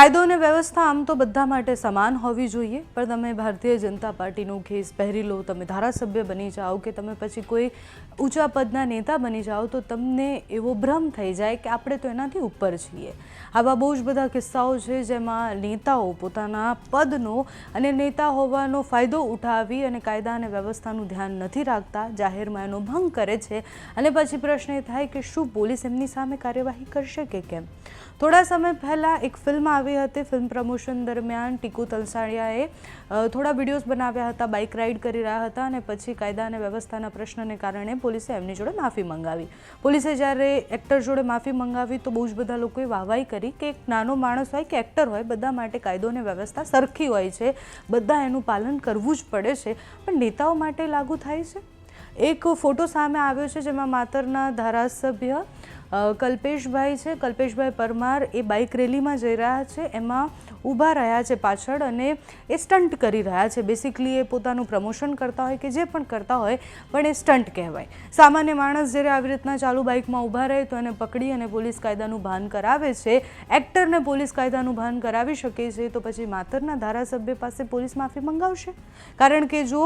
કાયદો અને વ્યવસ્થા આમ તો બધા માટે સમાન હોવી જોઈએ, પણ તમે ભારતીય જનતા પાર્ટીનું ખેસ પહેરી લો, તમે ધારાસભ્ય બની જાઓ કે તમે પછી કોઈ ઊંચા પદના નેતા બની જાઓ, તો તમને એવો ભ્રમ થઈ જાય કે આપણે તો એનાથી ઉપર છીએ. આવા બહુ જ બધા કિસ્સાઓ છે જેમાં નેતાઓ પોતાના પદનો અને નેતા હોવાનો ફાયદો ઉઠાવી અને કાયદા અને વ્યવસ્થાનું ધ્યાન નથી રાખતા, જાહેરમાં એનો ભંગ કરે છે અને પછી પ્રશ્ન એ થાય કે શું પોલીસ એમની સામે કાર્યવાહી કરશે કે કેમ? થોડા સમય પહેલાં એક ફિલ્મ આવી હતી ફિલ્મ પ્રમોશન દરમિયાન ટીકુ તલસાણિયાએ થોડા વિડીયોઝ બનાવ્યા હતા, બાઇક રાઇડ કરી રહ્યા હતા અને પછી કાયદા અને વ્યવસ્થાના પ્રશ્નને કારણે પોલીસે એમની જોડે માફી મંગાવી. પોલીસે જ્યારે એક્ટર જોડે માફી મંગાવી તો બહુ જ બધા લોકોએ વાહવાઈ કરી કે એક નાનો માણસ હોય કે એક્ટર હોય, બધા માટે કાયદો અને વ્યવસ્થા સરખી હોય છે. બધા એનું પાલન કરવું જ પડે છે. પણ નેતાઓ માટે લાગુ થાય છે? એક ફોટો સામે આવ્યો છે જેમાં માતરના ધારાસભ્ય કલ્પેશભાઈ છે. કલ્પેશભાઈ પરમાર એ બાઇક રેલીમાં જઈ રહ્યા છે. એમાં ઊભા રહ્યા છે પાછળ અને એ સ્ટન્ટ કરી રહ્યા છે. બેસિકલી એ પોતાનું પ્રમોશન કરતા હોય કે જે પણ કરતા હોય, પણ એ સ્ટન્ટ કહેવાય. સામાન્ય માણસ જ્યારે આવી રીતના ચાલુ બાઇકમાં ઊભા રહે તો એને પકડી અને પોલીસ કાયદાનું ભાન કરાવે છે. એક્ટરને પોલીસ કાયદાનું ભાન કરાવી શકે છે તો પછી માતરના ધારાસભ્ય પાસે પોલીસ માફી મંગાવશે. કારણ કે જો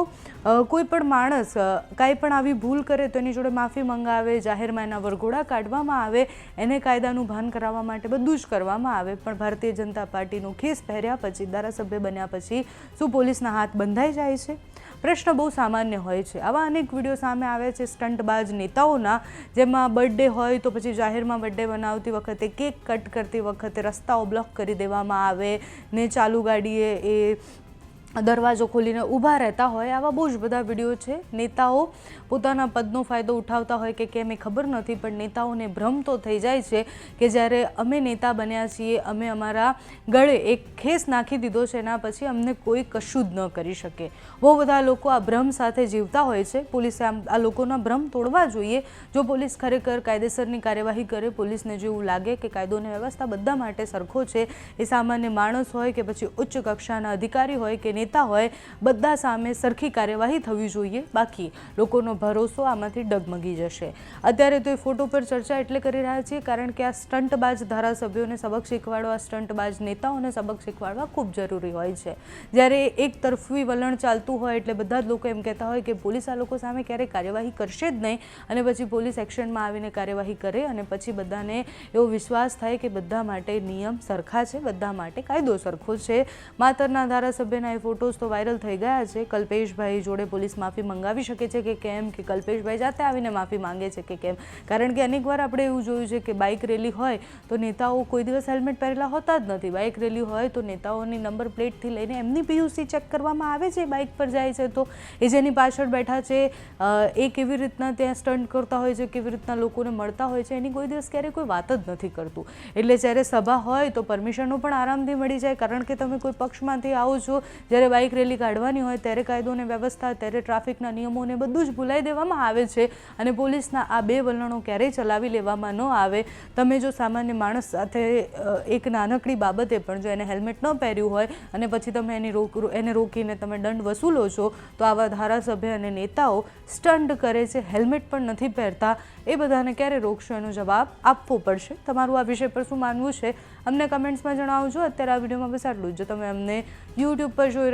કોઈ પણ માણસ કાંઈ પણ આવી ભૂલ કરે તો એની જોડે માફી મંગાવે, જાહેરમાં એના વરઘોડા કાઢવામાં આવે, એને કાયદાનું ભાન કરાવવા માટે બધું જ કરવામાં આવે. પણ ભારતીય જનતા પાર્ટીનો ખેસ પહેર્યા પછી, ધારાસભ્ય બન્યા પછી શું પોલીસના હાથ બંધાઈ જાય છે? પ્રશ્ન બહુ સામાન્ય હોય છે. આવા અનેક વીડિયો સામે આવે છે સ્ટંટબાજ નેતાઓના, જેમાં બર્થડે હોય તો પછી જાહેરમાં બર્થડે બનાવતી વખતે, કેક કટ કરતી વખતે રસ્તાઓ બ્લોક કરી દેવામાં આવે ને ચાલુ ગાડીએ એ દરવાજો ખોલીને ઊભા રહેતા હોય, આવા બહુ જ બધા વીડિયો છે. નેતાઓ પોતાના પદનો ફાયદો ઉઠાવતા હોય કે કેમ એ ખબર નથી, પણ નેતાઓને ભ્રમ તો થઈ જાય છે કે જ્યારે અમે નેતા બન્યા છીએ, અમે અમારા ગળે એક ખેસ નાખી દીધો છે, એના પછી અમને કોઈ કશું જ ન કરી શકે. બહુ બધા લોકો આ ભ્રમ સાથે જીવતા હોય છે. પોલીસે આમ, આ લોકોના ભ્રમ તોડવા જોઈએ. જો પોલીસ ખરેખર કાયદેસરની કાર્યવાહી કરે, પોલીસને જેવું લાગે કે કાયદો અને વ્યવસ્થા બધા માટે સરખો છે, એ સામાન્ય માણસ હોય કે પછી ઉચ્ચ કક્ષાના અધિકારી હોય કે નેતા હોય, બધા સામે સરખી કાર્યવાહી થવી જોઈએ. બાકી લોકોનો ભરોસો આમાંથી ડગમગી જશે. અત્યારે તો એ ફોટો પર ચર્ચા એટલે કરી રહ્યા છીએ, કારણ કે આ સ્ટંટબાજ ધારાસભ્યોને સબક શીખવાડવા, સ્ટંટબાજ નેતાઓને સબક શીખવાડવા ખૂબ જરૂરી હોય છે. જ્યારે એક તરફી વલણ ચાલતું હોય એટલે બધા જ લોકો એમ કહેતા હોય કે પોલીસ આ લોકો સામે ક્યારેય કાર્યવાહી કરશે જ નહીં, અને પછી પોલીસ એક્શનમાં આવીને કાર્યવાહી કરે, અને પછી બધાને એવો વિશ્વાસ થાય કે બધા માટે નિયમ સરખા છે, બધા માટે કાયદો સરખો છે. માતરના ધારાસભ્યના એ ફોટોઝ તો વાયરલ થઈ ગયા છે. કલ્પેશભાઈ જોડે પોલીસ માફી મંગાવી શકે છે કે કેમ? કે કલ્પેશભાઈ જાતે આવીને માફી માંગે છે કે કેમ? કારણ કે અનેકવાર આપણે એવું જોયું છે કે બાઇક રેલી હોય તો નેતાઓ કોઈ દિવસ હેલ્મેટ પહેરેલા હોતા જ નથી. બાઇક રેલી હોય તો નેતાઓની નંબર પ્લેટથી લઈને એમની પીયુસી ચેક કરવામાં આવે છે બાઇક પર જાય છે તો? એ જેની પાછળ બેઠા છે એ કેવી રીતના ત્યાં સ્ટન્ટ કરતા હોય છે, કેવી રીતના લોકોને મળતા હોય છે, એની કોઈ દિવસ ક્યારેય કોઈ વાત જ નથી કરતું. એટલે જ્યારે સભા હોય તો પરમિશનો પણ આરામથી મળી જાય. કારણ કે તમે કોઈ પક્ષમાંથી આવો છો, જ્યારે બાઇક રેલી કાઢવાની હોય ત્યારે કાયદો અને વ્યવસ્થા, ત્યારે ટ્રાફિકના નિયમોને બધું જ ભૂલાઈ દેવામાં આવે છે અને પોલીસના આ બે વલણો ક્યારેય ચલાવી લેવામાં ન આવે. તમે જો સામાન્ય માણસ સાથે એક નાનકડી બાબતે પણ જો એને હેલ્મેટ ન પહેર્યું હોય અને પછી તમે એની રોક, એને રોકીને તમે દંડ વસૂલો છો, તો આવા ધારાસભ્ય અને નેતાઓ સ્ટન્ટ કરે છે, હેલ્મેટ પણ નથી પહેરતા. એ બધાને ક્યારે રોકશો? એનો જવાબ આપવો પડશે. તમારું આ વિષય પર શું માનવું છે? અમને કમેન્ટ્સમાં જણાવજો. અત્યારે આ વિડીયોમાં બસ આટલું જ. જો તમે અમને યુટ્યુબ પર જોઈ